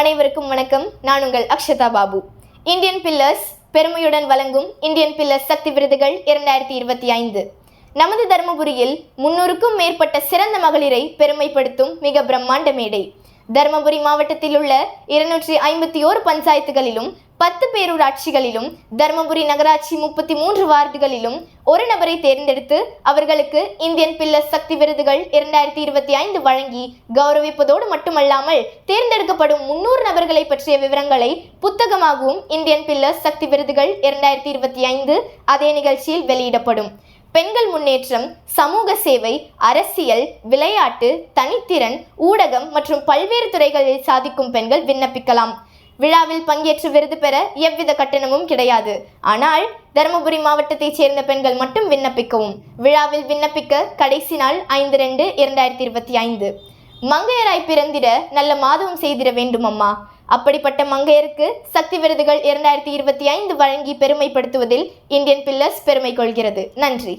அனைவருக்கும் வணக்கம். நான் உங்கள் அக்ஷதா பாபு. இந்தியன் பில்லர்ஸ் பெருமையுடன் வழங்கும் இந்தியன் பில்லர்ஸ் சக்தி விருதுகள் இரண்டாயிரத்தி இருபத்தி ஐந்து. நமது தருமபுரியில் முன்னூறுக்கும் மேற்பட்ட சிறந்த மகளிரை பெருமைப்படுத்தும் மிக பிரம்மாண்ட மேடை. தருமபுரி மாவட்டத்தில் உள்ள இருநூற்றி ஐம்பத்தி ஓரு பஞ்சாயத்துகளிலும் பத்து பேரூராட்சிகளிலும் தருமபுரி நகராட்சி முப்பத்தி மூன்று வார்டுகளிலும் ஒரு நபரை தேர்ந்தெடுத்து அவர்களுக்கு இந்தியன் பில்லர் சக்தி விருதுகள் இரண்டாயிரத்தி இருபத்தி ஐந்து வழங்கி கௌரவிப்பதோடு மட்டுமல்லாமல் தேர்ந்தெடுக்கப்படும் முன்னூறு நபர்களை பற்றிய விவரங்களை புத்தகமாகவும் இந்தியன் பில்லர் சக்தி விருதுகள் இரண்டாயிரத்தி இருபத்தி ஐந்து அதே நிகழ்ச்சியில் வெளியிடப்படும். பெண்கள் முன்னேற்றம் சமூக சேவை அரசியல் விளையாட்டு தனித்திறன் ஊடகம் மற்றும் பல்வேறு துறைகளில் சாதிக்கும் பெண்கள் விண்ணப்பிக்கலாம். விழாவில் பங்கேற்று விருது பெற எவ்வித கட்டணமும் கிடையாது. ஆனால் தருமபுரி மாவட்டத்தைச் சேர்ந்த பெண்கள் மட்டும் விண்ணப்பிக்கவும். விழாவில் விண்ணப்பிக்க கடைசி நாள் ஐந்து ரெண்டு இரண்டாயிரத்தி இருபத்தி ஐந்து. மங்கையராய் பிறந்திட நல்ல மாதவம் செய்திட வேண்டும் அம்மா அப்படிப்பட்ட மங்கையருக்கு சக்தி விருதுகள் இரண்டாயிரத்தி இருபத்தி ஐந்து வழங்கி பெருமைப்படுத்துவதில் இந்தியன் பில்லர்ஸ் பெருமை கொள்கிறது. நன்றி.